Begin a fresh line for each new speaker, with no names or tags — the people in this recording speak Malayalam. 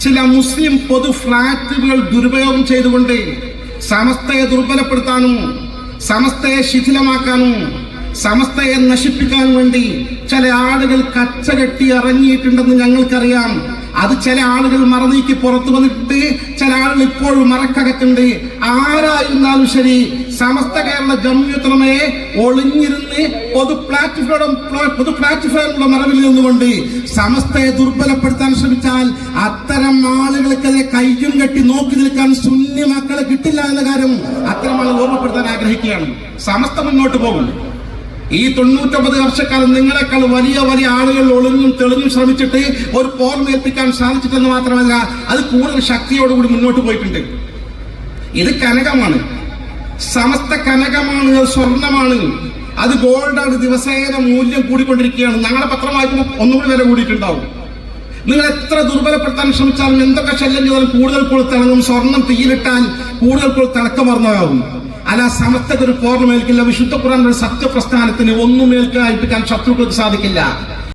ചില മുസ്ലിം പൊതു ഫ്ലാറ്റുകൾ ദുരുപയോഗം ചെയ്തുകൊണ്ട് സമസ്തയെ ദുർബലപ്പെടുത്താനും സമസ്തയെ ശിഥിലമാക്കാനും സമസ്തയെ നശിപ്പിക്കാനും വേണ്ടി ചില ആളുകൾ കച്ചകെട്ടി ഇറങ്ങിയിട്ടുണ്ടെന്ന് ഞങ്ങൾക്കറിയാം. അത് ചില ആളുകൾ മറനീക്കി പുറത്തു വന്നിട്ട് ചില ആളുകൾ ഇപ്പോഴും മറക്കകത്തുണ്ട്. ആരായിരുന്നാലും ശരി സമസ്ത കേരള ജമ്മിയുത്തമയെ ഒളിഞ്ഞിരുന്ന് പൊതു പ്ലാറ്റ്ഫോം പൊതു പ്ലാറ്റ്ഫോമുള്ള മറവിൽ നിന്നുകൊണ്ട് സമസ്തയെ ദുർബലപ്പെടുത്താൻ ശ്രമിച്ചാൽ അത്തരം ആളുകൾക്കെതിരെ കയ്യും കെട്ടി നോക്കി നിൽക്കാൻ സുന്നി മക്കളെ കിട്ടില്ല എന്ന കാര്യം അത്തരം ആളുകൾ ഓർമ്മപ്പെടുത്താൻ ആഗ്രഹിക്കുകയാണ്. സമസ്ത മുന്നോട്ട് പോകും ഈ തൊണ്ണൂറ്റൊമ്പത് വർഷക്കാലം നിങ്ങളെക്കാൾ വലിയ വലിയ ആളുകൾ ഒളിഞ്ഞും തെളിഞ്ഞും ശ്രമിച്ചിട്ട് ഒരു പോർമേൽപ്പിക്കാൻ സാധിച്ചിട്ടെന്ന് മാത്രമല്ല അത് കൂടുതൽ ശക്തിയോടുകൂടി മുന്നോട്ട് പോയിട്ടുണ്ട്. ഇത് കനകമാണ്. സമസ്ത കനകമാണ് സ്വർണമാണ്. അത് ഗോൾഡാണ് ദിവസേന മൂല്യം കൂടിക്കൊണ്ടിരിക്കുകയാണ്. ഞങ്ങളുടെ പത്രം വായിക്കുമ്പോൾ ഒന്നുകൂടി വില കൂടിയിട്ടുണ്ടാവും. നിങ്ങൾ എത്ര ദുർബലപ്പെടുത്താൻ ശ്രമിച്ചാലും എന്തൊക്കെ ശല്യം ചെയ്താലും കൂടുതൽ കൂടുതൽ തിളങ്ങും. സ്വർണം തീയിലിട്ടാൽ കൂടുതൽ കൂടുതൽ തിളക്കമർന്നതാകും അല്ല സമസ്തക്ക് ഒരു പോർണമേൽക്കില്ല വിശുദ്ധ ഖുറാൻ ഒരു സത്യപ്രസ്ഥാനത്തിന് ഒന്നും മേൽക്കാൻ ശത്രുക്കൾക്ക് സാധിക്കില്ല.